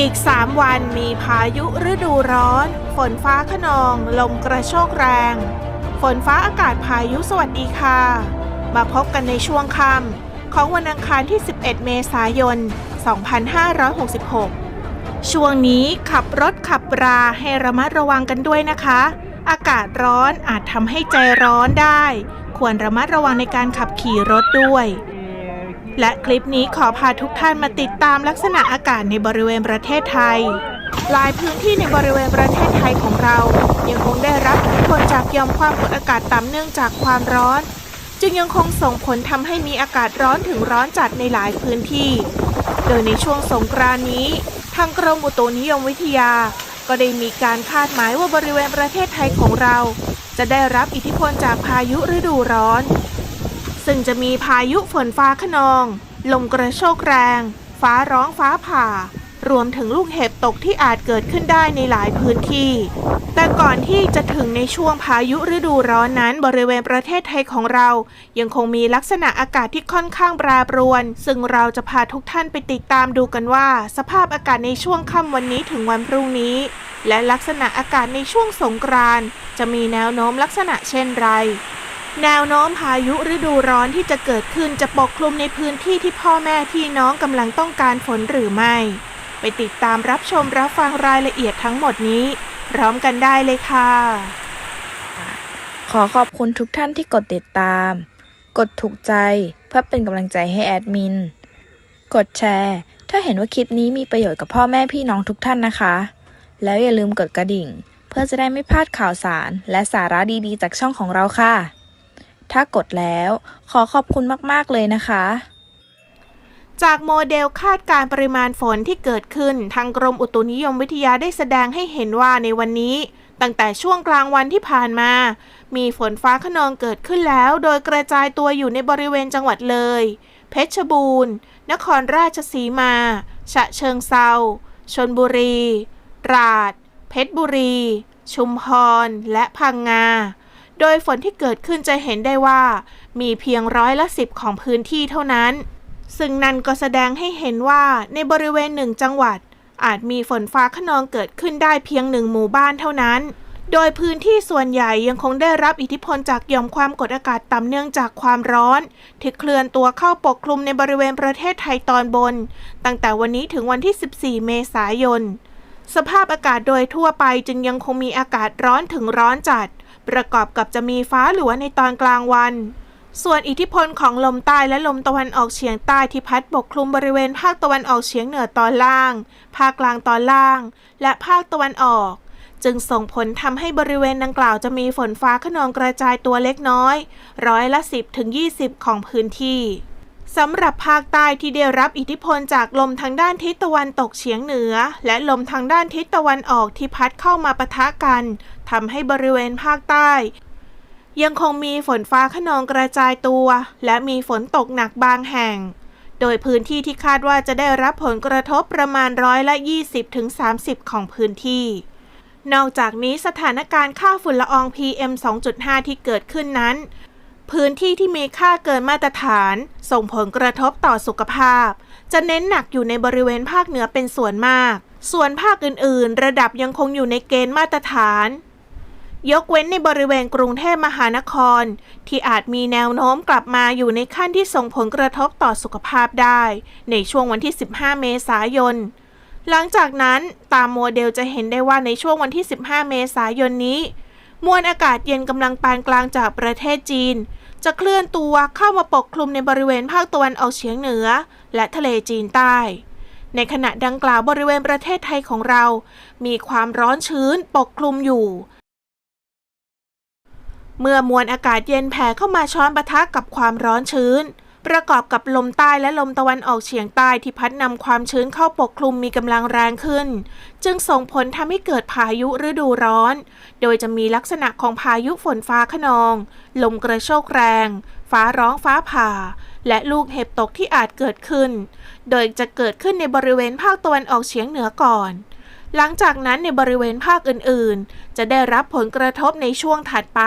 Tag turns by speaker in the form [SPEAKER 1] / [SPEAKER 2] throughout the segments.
[SPEAKER 1] อีก 3 วันมีพายุฤดูร้อน ฝนฟ้าขนอง ลมกระโชกแรง ฝนฟ้าอากาศพายุสวัสดีค่ะ มาพบกันในช่วงค่ำของวันอังคารที่ 11 เมษายน 2566 ช่วงนี้ขับรถขับราให้ระมัดระวังกันด้วยนะคะ อากาศร้อนอาจทำให้ใจร้อนได้ ควรระมัดระวังในการขับขี่รถด้วย และคลิปนี้ขอพาทุกท่านมาติดตามลักษณะอากาศในบริเวณประเทศไทย หลายพื้นที่ในบริเวณประเทศไทยของเรา ยังคงได้รับอิทธิพลจากยอมความกดอากาศต่ำเนื่องจากความร้อน จึงยังคงส่งผลทำให้มีอากาศร้อนถึงร้อนจัดในหลายพื้นที่ โดยในช่วงสงกรานนี้ ทางกรมอุตุนิยมวิทยา ก็ได้มีการคาดหมายว่าบริเวณประเทศไทยของเรา จะได้รับอิทธิพลจากพายุฤดูร้อน ซึ่งจะมีพายุฝนฟ้าขนอง ลมกระโชกแรง ฟ้าร้องฟ้าผ่า รวมถึงลูกเห็บตกที่อาจเกิดขึ้นได้ในหลายพื้นที่ แต่ก่อนที่จะถึงในช่วงพายุฤดูร้อนนั้นบริเวณประเทศไทยของเรา ยังคงมีลักษณะอากาศที่ค่อนข้างแปรปรวน ซึ่งเราจะพาทุกท่านไปติดตามดูกันว่า สภาพอากาศในช่วงค่ำวันนี้ถึงวันพรุ่งนี้ และลักษณะอากาศในช่วงสงกรานต์จะมีแนวโน้มลักษณะเช่นไร แนวโน้มพายุฤดูร้อนที่จะเกิดขึ้นจะปกคลุมในพื้นที่ที่พ่อแม่พี่น้องกำลังต้องการฝนหรือไม่ ไปติดตามรับชมรับฟังรายละเอียดทั้งหมดนี้ พร้อมกันได้เลยค่ะ
[SPEAKER 2] ขอขอบคุณทุกท่านที่กดติดตาม กดถูกใจเพื่อเป็นกำลังใจให้แอดมิน กดแชร์ ถ้าเห็นว่าคลิปนี้มีประโยชน์กับพ่อแม่พี่น้องทุกท่านนะคะ แล้วอย่าลืมกดกระดิ่ง เพื่อจะได้ไม่พลาดข่าวสาร และสาระดีๆ จากช่องของเราค่ะ ถ้ากดแล้ว ขอขอบคุณมาก ๆ เลยนะคะ
[SPEAKER 1] จากโมเดลคาดการปริมาณฝนที่เกิดขึ้น ทางกรมอุตุนิยมวิทยาได้แสดงให้เห็นว่าในวันนี้ ตั้งแต่ช่วงกลางวันที่ผ่านมา มีฝนฟ้าขนองเกิดขึ้นแล้ว โดยกระจายตัวอยู่ในบริเวณจังหวัดเลย เพชรบูรณ์ นครราชสีมา ฉะเชิงเซาชนบุรี ตราด เพชรบุรี ชุมพร และพังงา โดยฝนที่เกิดขึ้นจะเห็นได้ว่า มีเพียงร้อยละสิบของพื้นที่เท่านั้น ซึ่งนั่นก็แสดงให้เห็นว่าในบริเวณหนึ่งจังหวัด อาจมีฝนฟ้าขนองเกิดขึ้นได้เพียงหนึ่งหมู่บ้านเท่านั้น โดยพื้นที่ส่วนใหญ่ยังคงได้รับอิทธิพลจากหย่อมความกดอากาศต่ำเนื่องจากความร้อน ที่เคลื่อนตัวเข้าปกคลุมในบริเวณประเทศไทยตอนบน ตั้งแต่วันนี้ถึงวันที่ 14 เมษายน สภาพอากาศโดยทั่วไปจึงยังคงมีอากาศร้อนถึงร้อนจัด ประกอบกับจะมีฟ้าหลัวในตอนกลางวัน ส่วนอิทธิพลของลมใต้และลมตะวันออกเฉียงใต้ที่พัดปกคลุมบริเวณภาคตะวันออกเฉียงเหนือตอนล่าง ภาคกลางตอนล่าง และภาคตะวันออก จึงส่งผลทำให้บริเวณดังกล่าวจะมีฝนฟ้าขนองกระจายตัวเล็กน้อย ร้อยละ 10ถึง20 ของพื้นที่ สำหรับภาคใต้ที่ได้รับอิทธิพลจากลมทางด้านทิศตะวันตกเฉียงเหนือ และลมทางด้านทิศตะวันออกที่พัดเข้ามาปะทะกันทำให้บริเวณภาคใต้ ยังคงมีฝนฟ้าขนองกระจายตัว และมีฝนตกหนักบางแห่ง โดยพื้นที่ที่คาดว่าจะได้รับผลกระทบประมาณร้อยละ 20ถึง30 ของพื้นที่ นอกจากนี้สถานการณ์ค่าฝุ่นละออง PM 2.5 ที่เกิดขึ้นนั้น พื้นที่ที่มีค่าเกินมาตรฐาน ส่งผลกระทบต่อสุขภาพ จะเน้นหนักอยู่ในบริเวณภาคเหนือเป็นส่วนมาก ส่วนภาคอื่น ๆ ระดับยังคงอยู่ในเกณฑ์มาตรฐาน ยกเว้นในบริเวณกรุงเทพมหานคร ที่อาจมีแนวโน้มกลับมาอยู่ในขั้นที่ส่งผลกระทบต่อสุขภาพได้ ในช่วงวันที่ 15 เมษายนหลังจากนั้นตามโมเดลจะเห็นได้ว่าในช่วงวันที่ 15 เมษายนนี้ มวลอากาศเย็นกำลังปานกลางจากประเทศจีน จะเคลื่อนตัวเข้ามาปกคลุมในบริเวณภาคตะวันออกเฉียงเหนือ และทะเลจีนใต้ ในขณะดังกล่าวบริเวณประเทศไทยของเรา มีความร้อนชื้นปกคลุมอยู่ เมื่อมวลอากาศเย็นแผ่เข้ามาช้อนปะทะกับความร้อนชื้น ประกอบกับลมใต้และลมตะวันออกเฉียงใต้ที่พัดนำความชื้นเข้าปกคลุมมีกำลังแรงขึ้น จึงส่งผลทำให้เกิดพายุฤดูร้อน โดยจะมีลักษณะของพายุฝนฟ้าขนอง ลมกระโชกแรง ฟ้าร้องฟ้าผ่า และลูกเห็บตกที่อาจเกิดขึ้น โดยจะเกิดขึ้นในบริเวณภาคตะวันออกเฉียงเหนือก่อน หลังจากนั้นในบริเวณภาคอื่นๆ จะได้รับผลกระทบในช่วงถัดไป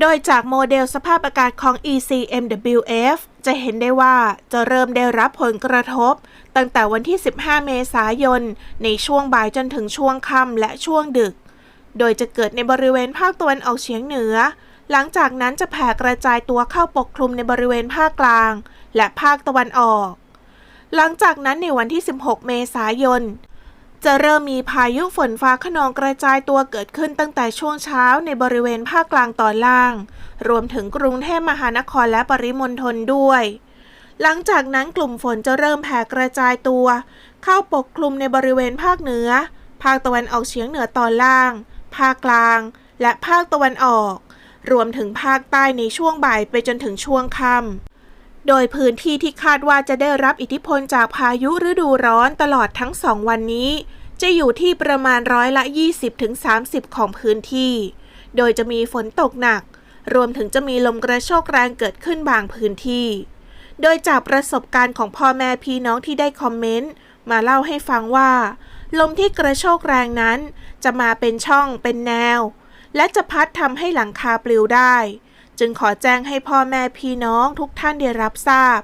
[SPEAKER 1] โดยจากโมเดลสภาพอากาศของ ECMWF จะเห็นได้ว่าจะเริ่มได้รับผลกระทบ ตั้งแต่วันที่ 15 เมษายน ในช่วงบ่ายจนถึงช่วงค่ำและช่วงดึก โดยจะเกิดในบริเวณภาคตะวันออกเฉียงเหนือ หลังจากนั้นจะแผ่กระจายตัวเข้าปกคลุมในบริเวณภาคกลาง และภาคตะวันออก หลังจากนั้นในวันที่ 16 เมษายน จะเริ่มมีพายุฝนฟ้าขนองกระจายตัวเกิดขึ้นตั้งแต่ช่วงเช้าในบริเวณภาคกลางตอนล่าง รวมถึงกรุงเทพมหานครและปริมณฑลด้วย หลังจากนั้นกลุ่มฝนจะเริ่มแผ่กระจายตัว เข้าปกคลุมในบริเวณภาคเหนือ ภาคตะวันออกเฉียงเหนือตอนล่าง ภาคกลาง และภาคตะวันออก รวมถึงภาคใต้ในช่วงบ่ายไปจนถึงช่วงค่ำ โดยพื้นที่ที่คาดว่าจะได้รับอิทธิพลจากพายุฤดูร้อนตลอดทั้งสองวันนี้ จะอยู่ที่ประมาณร้อยละ 20-30 ของพื้นที่ โดยจะมีฝนตกหนัก รวมถึงจะมีลมกระโชกแรงเกิดขึ้นบางพื้นที่ โดยจากประสบการณ์ของพ่อแม่พี่น้องที่ได้คอมเมนต์มาเล่าให้ฟังว่า ลมที่กระโชกแรงนั้น จะมาเป็นช่องเป็นแนว และจะพัดทำให้หลังคาปลิวได้ จึงขอแจ้งให้พ่อแม่พี่น้องทุกท่านได้รับทราบ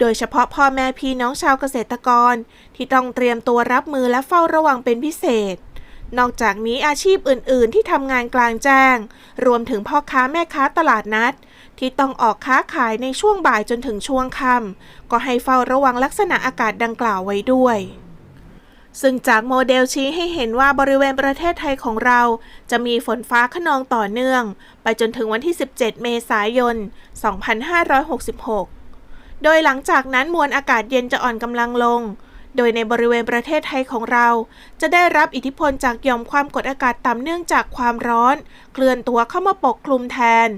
[SPEAKER 1] โดยเฉพาะพ่อแม่พี่น้องชาวเกษตรกร ที่ต้องเตรียมตัวรับมือและเฝ้าระวังเป็นพิเศษ นอกจากนี้อาชีพอื่น ๆ ที่ทำงานกลางแจ้ง รวมถึงพ่อค้าแม่ค้าตลาดนัด ที่ต้องออกค้าขายในช่วงบ่ายจนถึงช่วงค่ำก็ให้เฝ้าระวังลักษณะอากาศดังกล่าวไว้ด้วย ซึ่งจากโมเดลชี้ให้เห็นว่าบริเวณประเทศไทยของเรา จะมีฝนฟ้าขนองต่อเนื่อง ไปจนถึงวันที่ 17 เมษายน 2566 โดยหลังจากนั้นมวลอากาศเย็นจะอ่อนกำลังลง โดยในบริเวณประเทศไทยของเรา จะได้รับอิทธิพลจากหย่อมความกดอากาศต่ำเนื่องจากความร้อน เคลื่อนตัวเข้ามาปกคลุมแทน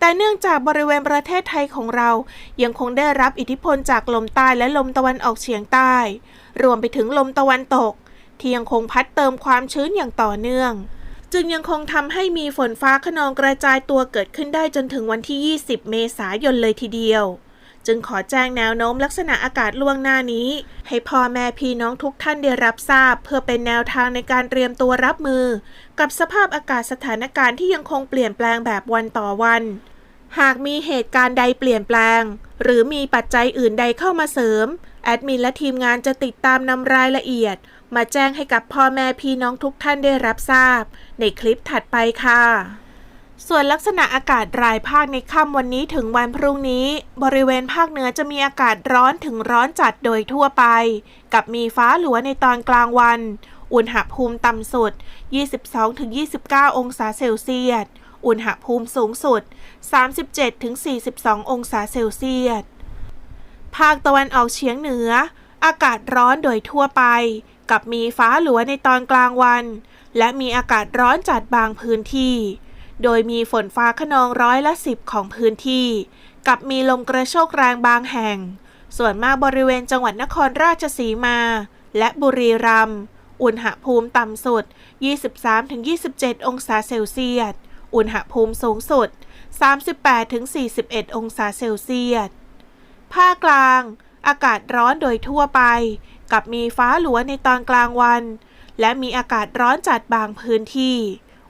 [SPEAKER 1] แต่เนื่องจากบริเวณประเทศไทยของเรายังคงได้รับอิทธิพลจากลมใต้และลมตะวันออกเฉียงใต้ รวมไปถึงลมตะวันตก ที่ยังคงพัดเติมความชื้นอย่างต่อเนื่อง จึงยังคงทำให้มีฝนฟ้าขนองกระจายตัวเกิดขึ้นได้จนถึงวันที่ 20 เมษายนเลยทีเดียวจึงขอแจ้งแนวโน้มลักษณะอากาศล่วงหน้านี้ ให้พ่อแม่พี่น้องทุกท่านได้รับทราบ เพื่อเป็นแนวทางในการเตรียมตัวรับมือ กับสภาพอากาศสถานการณ์ที่ยังคงเปลี่ยนแปลงแบบวันต่อวัน หากมีเหตุการณ์ใดเปลี่ยนแปลง หรือมีปัจจัยอื่นใดเข้ามาเสริม แอดมินและทีมงานจะติดตามนำรายละเอียด มาแจ้งให้กับพ่อแม่พี่น้องทุกท่านได้รับทราบ ในคลิปถัดไปค่ะ ส่วนลักษณะอากาศรายภาคในค่ำวันนี้ถึงวันพรุ่งนี้ บริเวณภาคเหนือจะมีอากาศร้อนถึงร้อนจัดโดยทั่วไป กับมีฟ้าหลัวในตอนกลางวัน อุณหภูมิต่ำสุด 22-29 องศาเซลเซียส อุณหภูมิสูงสุด 37-42 องศาเซลเซียส ภาคตะวันออกเฉียงเหนือ อากาศร้อนโดยทั่วไป กับมีฟ้าหลัวในตอนกลางวัน และมีอากาศร้อนจัดบางพื้นที่ โดยมีฝนฟ้าขนองร้อยละสิบของพื้นที่ กับมีลมกระโชกแรงบางแห่ง ส่วนมากบริเวณจังหวัดนครราชสีมา และบุรีรัมย์อุณหภูมิต่ำสุด 23-27 องศาเซลเซียส อุณหภูมิสูงสุด 38-41 องศาเซลเซียส ภาคกลาง อากาศร้อนโดยทั่วไป กับมีฟ้าหลัวในตอนกลางวัน และมีอากาศร้อนจัดบางพื้นที่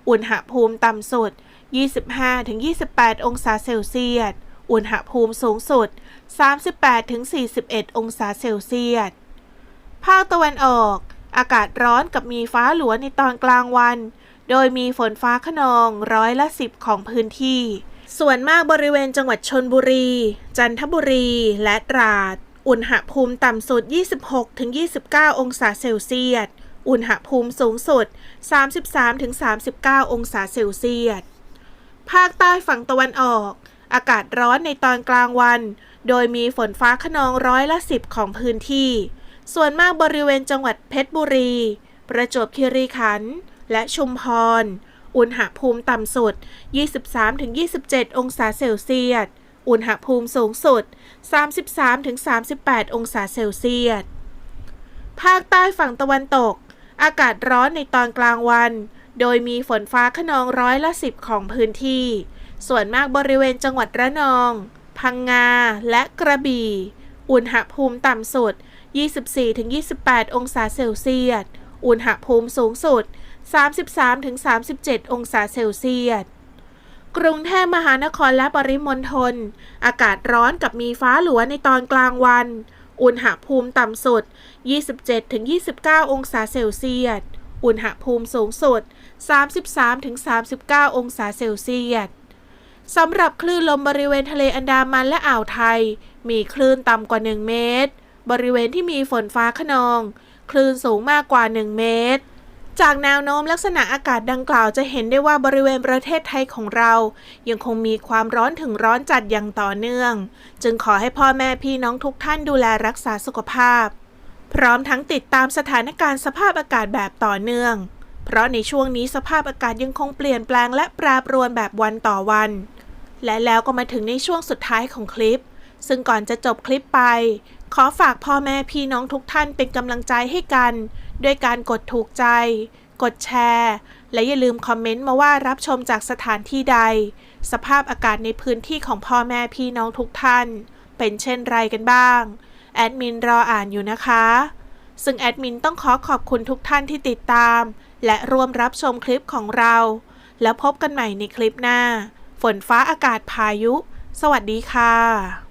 [SPEAKER 1] อุณหภูมิต่ำสุด 25-28 องศาเซลเซียส อุณหภูมิสูงสุด 38-41 องศาเซลเซียส ภาคตะวันออก อากาศร้อนกับมีฟ้าหลัวในตอนกลางวัน โดยมีฝนฟ้าขนองร้อยละสิบของพื้นที่ ส่วนมากบริเวณจังหวัดชนบุรี จันทบุรี และตราด อุณหภูมิต่ำสุด 26-29 องศาเซลเซียส อุณหภูมิสูงสุด 33-39 องศาเซลเซียส ภาคใต้ฝั่งตะวันออก อากาศร้อนในตอนกลางวัน โดยมีฝนฟ้าขนองร้อยละสิบของพื้นที่ ส่วนมากบริเวณจังหวัดเพชรบุรี ประจวบคีรีขันธ์ และชุมพร อุณหภูมิต่ำสุด 23-27 องศาเซลเซียส อุณหภูมิสูงสุด 33-38 องศาเซลเซียส ภาคใต้ฝั่งตะวันตก อากาศร้อนในตอนกลางวัน โดยมีฝนฟ้าขนองร้อยละสิบของพื้นที่ ส่วนมากบริเวณจังหวัดระนอง พังงา และกระบี่ อุณหภูมิต่ำสุด 24-28 องศาเซลเซียส อุณหภูมิสูงสุด 33-37 องศาเซลเซียส กรุงเทพมหานครและปริมณฑลอากาศร้อนกับมีฟ้าหลัวในตอนกลางวัน อุณหภูมิต่ำสุด 27-29 องศาเซลเซียส อุณหภูมิสูงสุด 33-39 องศาเซลเซียสสำหรับคลื่นลมบริเวณทะเลอันดามันและอ่าวไทย มีคลื่นต่ำกว่า 1 เมตร บริเวณที่มีฝนฟ้าขนอง คลื่นสูงมากกว่า 1 เมตร จากแนวโน้มลักษณะอากาศดังกล่าวจะเห็นได้ว่าบริเวณประเทศไทยของเรา ยังคงมีความร้อนถึงร้อนจัดอย่างต่อเนื่อง จึงขอให้พ่อแม่พี่น้องทุกท่านดูแลรักษาสุขภาพ พร้อมทั้งติดตามสถานการณ์สภาพอากาศแบบต่อเนื่อง เพราะในช่วงนี้สภาพอากาศยังคงเปลี่ยนแปลงและแปรปรวนแบบวันต่อวัน และแล้วก็มาถึงในช่วงสุดท้ายของคลิป ซึ่งก่อนจะจบคลิปไป ขอฝากพ่อแม่พี่น้องทุกท่านเป็นกำลังใจให้กัน ด้วยการกดถูกใจ กดแชร์ และอย่าลืมคอมเมนต์มาว่ารับชมจากสถานที่ใด สภาพอากาศในพื้นที่ของพ่อแม่พี่น้องทุกท่าน เป็นเช่นไรกันบ้าง แอดมินรออ่านอยู่นะคะ ซึ่งแอดมินต้องขอขอบคุณทุกท่านที่ติดตาม และร่วมรับชมคลิปของเรา แล้วพบกันใหม่ในคลิปหน้า ฝนฟ้าอากาศพายุ สวัสดีค่ะ